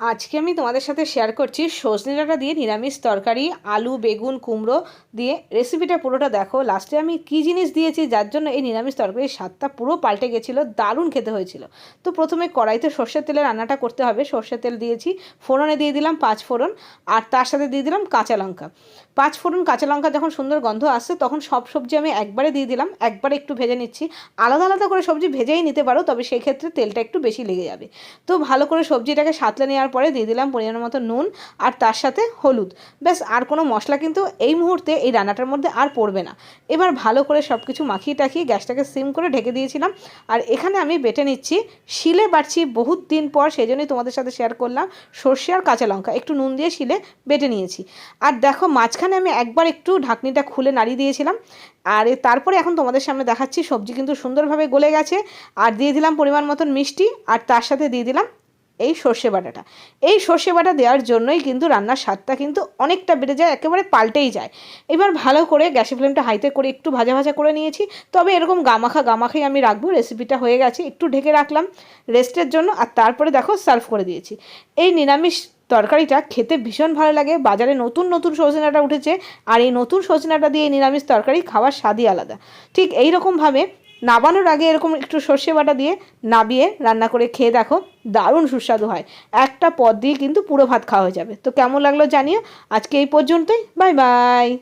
আজকে আমি তোমাদের সাথে শেয়ার করছি সজনে ডাঁটা দিয়ে নিরামিষ তরকারি, আলু, বেগুন, কুমড়ো দিয়ে। রেসিপিটা পুরোটা দেখো। লাস্টে আমি কি জিনিস দিয়েছি যার জন্য এই নিরামিষ তরকারির স্বাদটা পুরো পাল্টে গেছিল, দারুণ খেতে হয়েছিল। তো প্রথমে কড়াইতে সর্ষের তেলে রান্নাটা করতে হবে। সর্ষের তেল দিয়েছি, ফোড়নে দিয়ে দিলাম পাঁচ ফোড়ন, আর তার সাথে দিয়ে দিলাম কাঁচা লঙ্কা। পাঁচ ফোড়ন কাঁচা লঙ্কা যখন সুন্দর গন্ধ আসছে, তখন সব সবজি আমি একবারে দিয়ে দিলাম, একবারে একটু ভেজে নিচ্ছি। আলাদা আলাদা করে সবজি ভেজেই নিতে পারো, তবে সেই ক্ষেত্রে তেলটা একটু বেশি লেগে যাবে। তো ভালো করে সবজিটাকে সাঁতলে নেওয়ার পরে দিয়ে দিলাম পরিমাণ মতো নুন আর তার সাথে হলুদ। ব্যাস, আর কোনো মশলা কিন্তু এই মুহূর্তে এই রান্নাটার মধ্যে আর পড়বে না। এবার ভালো করে সব কিছু মাখিয়ে টাখিয়ে গ্যাসটাকে সিম করে ঢেকে দিয়েছিলাম। আর এখানে আমি বেটে নিচ্ছি শিলে বাড়ছি বহুত দিন পর সেই জন্যই তোমাদের সাথে শেয়ার করলাম, সর্ষে আর কাঁচা লঙ্কা। একটু নুন দিয়ে শিলে বেটে নিয়েছি। আর দেখো, মাঝখানে আমি একবার একটু ঢাকনিটা খুলে নাড়িয়ে দিয়েছিলাম। আর তারপরে এখন তোমাদের সামনে দেখাচ্ছি, সবজি কিন্তু সুন্দরভাবে গলে গেছে। আর দিয়ে দিলাম পরিমাণ মতন মিষ্টি, আর তার সাথে দিয়ে দিলাম এই সর্ষে বাটাটা। এই সর্ষে বাটা দেওয়ার জন্যই কিন্তু রান্নার স্বাদটা কিন্তু অনেকটা বেড়ে যায়, একেবারে পাল্টেই যায়। এবার ভালো করে গ্যাসের ফ্লেমটা হাইতে করে একটু ভাজা ভাজা করে নিয়েছি। তবে এরকম গামাখা গামাখাই আমি রাখব, রেসিপিটা হয়ে গেছে, একটু ঢেকে রাখলাম রেস্টের জন্য। আর তারপরে দেখো সার্ভ করে দিয়েছি। এই নিরামিষ তরকারিটা খেতে ভীষণ ভালো লাগে, বাজারে নতুন নতুন সজনাটা উঠেছে। আর এই নতুন সজনাটা দিয়ে নিরামিষ তরকারি খাওয়ার স্বাদই আলাদা। ঠিক এই রকমভাবে নাবানোর আগে এরকম একটু সর্ষে বাটা দিয়ে নাবিয়ে রান্না করে খেয়ে দেখো, দারুণ সুস্বাদু হয়। একটা পদ দিয়ে কিন্তু পুরো ভাত খাওয়া হয়ে যাবে। তো কেমন লাগল জানিও। আজকে এই পর্যন্তই। Bye bye.